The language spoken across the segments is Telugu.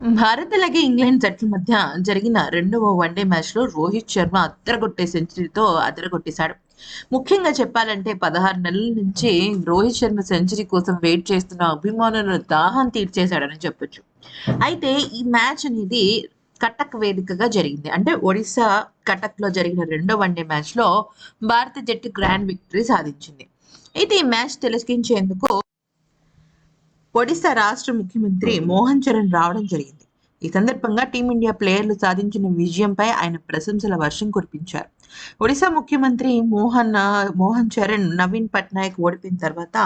భారత్ అలాగే ఇంగ్లాండ్ జట్ల మధ్య జరిగిన రెండవ వన్డే మ్యాచ్లో రోహిత్ శర్మ అద్దరగొట్టే సెంచరీతో అద్దరగొట్టేశాడు. ముఖ్యంగా చెప్పాలంటే పదహారు నెలల నుంచి రోహిత్ శర్మ సెంచరీ కోసం వెయిట్ చేస్తున్న అభిమానుల దాహం తీర్చేశాడని చెప్పొచ్చు. అయితే ఈ మ్యాచ్ అనేది కటక్ వేదికగా జరిగింది. అంటే ఒడిశా కటక్లో జరిగిన రెండో వన్డే మ్యాచ్లో భారత జట్టు గ్రాండ్ విక్టరీ సాధించింది. అయితే ఈ మ్యాచ్ తిలకించేందుకు ఒడిశా రాష్ట్ర ముఖ్యమంత్రి మోహన్ చరణ్ రావడం జరిగింది. ఈ సందర్భంగా టీమిండియా ప్లేయర్లు సాధించిన విజయంపై ఆయన ప్రశంసల వర్షం కురిపించారు. ఒడిశా ముఖ్యమంత్రి మోహన్ మోహన్ చరణ్ నవీన్ పట్నాయక్ ఓడిపోయిన తర్వాత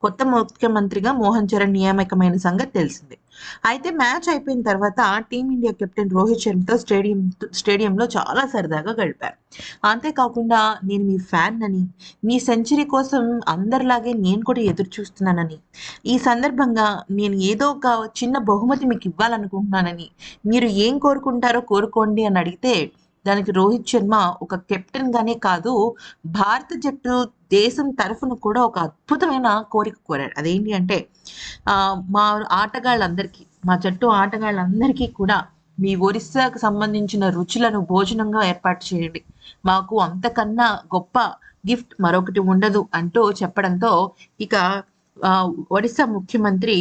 కొత్త ముఖ్యమంత్రిగా మోహన్ చరణ్ నియామకమైన సంగతి తెలిసింది. అయితే మ్యాచ్ అయిపోయిన తర్వాత టీమిండియా కెప్టెన్ రోహిత్ శర్మతో స్టేడియం స్టేడియంలో చాలా సరదాగా గడిపారు. అంతేకాకుండా నేను మీ ఫ్యాన్ అని మీ సెంచరీ కోసం అందరిలాగే నేను కూడా ఎదురు చూస్తున్నానని ఈ సందర్భంగా నేను ఏదో ఒక చిన్న బహుమతి మీకు ఇవ్వాలనుకుంటున్నానని మీరు ఏం కోరుకుంటారో కోరుకోండి అని అడిగితే దానికి రోహిత్ శర్మ ఒక కెప్టెన్ గానే కాదు భారత జట్టు దేశం తరఫున కూడా ఒక అద్భుతమైన కోరిక కోరాడు. అదేంటి అంటే ఆ, మా ఆటగాళ్ళందరికీ మా జట్టు ఆటగాళ్ళందరికీ కూడా మీ ఒరిస్సాకు సంబంధించిన రుచులను భోజనంగా ఏర్పాటు చేయండి. మాకు అంతకన్నా గొప్ప గిఫ్ట్ మరొకటి ఉండదు అంటూ చెప్పడంతో ఇక ఒడిస్సా ఒడిశా ముఖ్యమంత్రి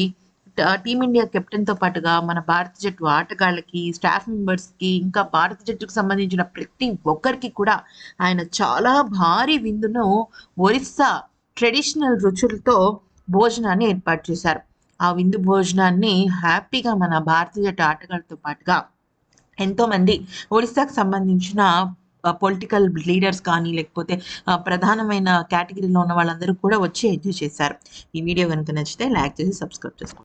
టీమిండియా కెప్టెన్తో పాటుగా మన భారత జట్టు ఆటగాళ్ళకి స్టాఫ్ మెంబర్స్కి ఇంకా భారత జట్టుకు సంబంధించిన ప్రతి ఒక్కరికి కూడా ఆయన చాలా భారీ విందును ఒరిస్సా ట్రెడిషనల్ రుచులతో భోజనాన్ని ఏర్పాటు చేశారు. ఆ విందు భోజనాన్ని హ్యాపీగా మన భారత జట్టు ఆటగాళ్ళతో పాటుగా ఎంతో మంది సంబంధించిన పొలిటికల్ లీడర్స్ కానీ లేకపోతే ప్రధానమైన కేటగిరీలో ఉన్న వాళ్ళందరూ కూడా వచ్చి ఎంజాయ్ చేశారు. ఈ వీడియో కనుక నచ్చితే లైక్ చేసి సబ్స్క్రైబ్ చేసుకోండి.